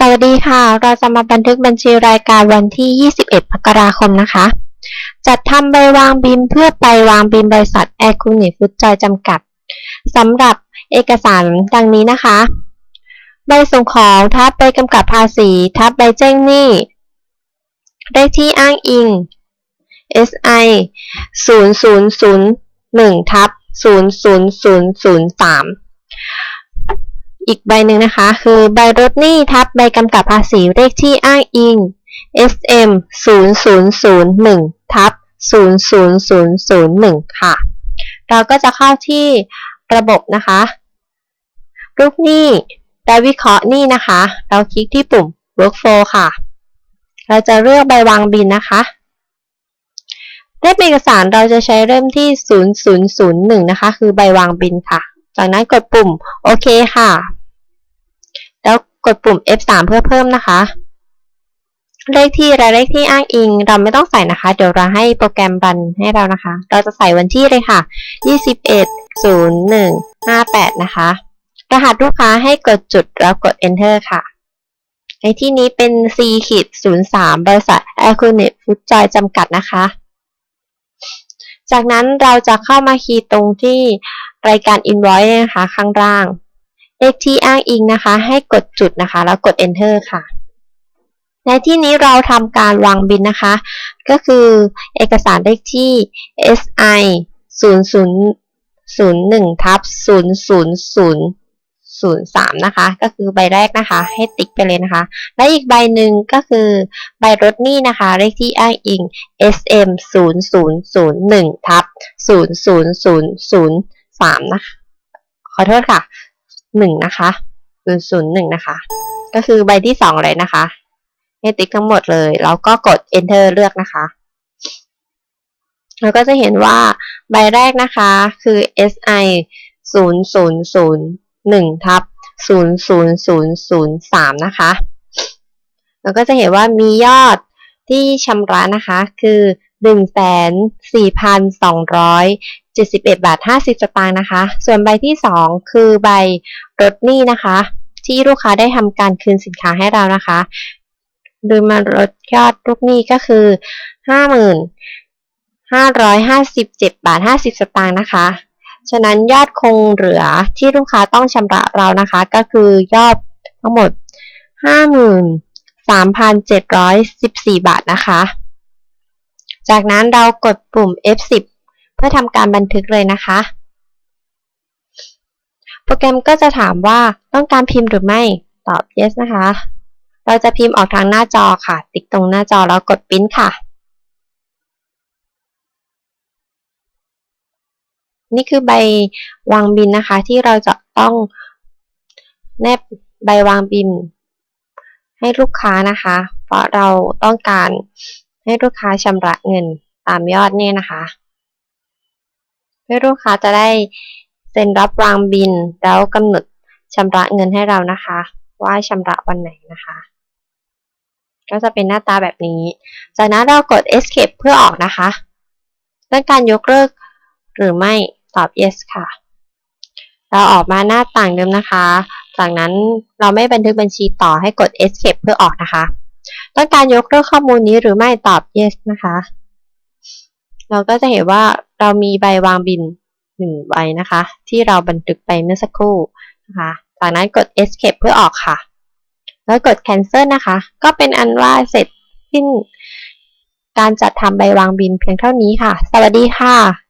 สวัสดีค่ะ เราจะมาบันทึกบัญชีรายการวันที่ 21มกราคมนะคะ จัดทำใบวางบินเพื่อไปวางบินบริษัทแอร์คูนิฟุตจอยจำกัดสำหรับเอกสารดังนี้นะคะ ใบส่งของทับใบกำกับภาษีทับใบแจ้งหนี้เลขที่อ้างอิง SI 0001ทับ00003 อีกใบหนึ่งนะคะ คือใบรถหนี้ทับใบกำกับภาษีเลขที่อ้างอิง SM 0001ทับ00001 ค่ะ เราก็จะเข้าที่ระบบนะคะ รูปหนี้และวิเคราะห์หนี้นะคะ เราคลิกที่ปุ่ม workflow ค่ะ เราจะเลือกใบวางบินนะคะเล่มเอกสารเราจะใช้เริ่มที่ 0001 นะคะ คือใบวางบินค่ะ จากนั้นกดปุ่มโอเคค่ะ แล้วกดปุ่ม F3 เพื่อเพิ่มนะคะ เลขที่และเลขที่อ้างอิง เราไม่ต้องใส่นะคะ เดี๋ยวเราให้โปรแกรมรันให้เรานะคะ เราจะใส่วันที่เลยค่ะ 210158 นะคะ รหัสลูกค้าให้กดจุดแล้วกด enter ค่ะ ในที่นี้เป็น C ขีด03บริษัท a c u n e t Food Joy จำกัดนะคะ จากนั้นเราจะเข้ามาคีย์ตรงที่ รายการ invoice นะคะ ข้างล่าง เลขที่อ้างอิงนะคะ ให้กดจุดนะคะ แล้วกด enter ค่ะ ในที่นี้เราทำการวางบินนะคะ ก็คือเอกสารเลขที่ SI 0001ทับ00003 นะคะ ก็คือใบแรกนะคะ ให้ติ๊กไปเลยนะคะ และอีกใบหนึ่งก็คือใบรถหนี้นะคะ เลขที่อ้างอิง SM 0001ทับ00003 นะคะขอโทษค่ะ1นะคะ001นย์หนึ่งนะคะ ก็คือใบที่2เลยนะคะให้ติ๊กทั้งหมดเลย แล้วก็กด enter เลือกนะคะเราก็จะเห็นว่าใบแรกนะคะ คือ SI 0001ทับ00003 นะคะเราก็จะเห็นว่ามียอดที่ชำระนะคะ คือ 71 บาท 50 สตางค์นะคะ ส่วนใบที่ 2 คือใบรถหนี้นะคะ ที่ลูกค้าได้ทำการคืนสินค้าให้เรานะคะ โดยมาลดยอดลูกหนี้ก็คือ 50,557 บาท 50 สตางค์นะคะ ฉะนั้นยอดคงเหลือที่ลูกค้าต้องชำระเรานะคะ ก็คือยอดทั้งหมด 53,714 บาทนะคะ จากนั้นเรากดปุ่ม F10 เพื่อทำการบันทึกเลยนะคะ โปรแกรมก็จะถามว่าต้องการพิมพ์หรือไม่ ตอบ yes นะคะ เราจะพิมพ์ออกทางหน้าจอค่ะ ติ๊กตรงหน้าจอแล้วกดปริ้นค่ะ นี่คือใบวางบินนะคะ ที่เราจะต้องแนบใบวางบิน ให้ลูกค้านะคะ เพราะเราต้องการให้ลูกค้าชำระเงินตามยอดนี่นะคะ เพื่อลูกค้าจะได้เซ็นรับวางบินแล้วกำหนดชำระเงินให้เรานะคะ ว่าชำระวันไหนนะคะ ก็จะเป็นหน้าตาแบบนี้ จากนั้นเรากด escape เพื่อออกนะคะต้องการยกเลิกหรือไม่ตอบ yes ค่ะ เราออกมาหน้าต่างเดิมนะคะ จากนั้นเราไม่บันทึกบัญชีต่อให้กด escape เพื่อออกนะคะ ต้องการยกเลิกข้อมูลนี้หรือไม่ตอบ yes นะคะ เราก็จะเห็นว่า เรามีใบวางบินหนึ่งใบนะคะ ที่เราบันทึกไปเมื่อสักครู่นะคะ จากนั้นกด escape เพื่อออกค่ะ แล้วกด cancel นะคะ ก็เป็นอันว่าเสร็จสิ้นการจัดทำใบวางบินเพียงเท่านี้ค่ะ สวัสดีค่ะ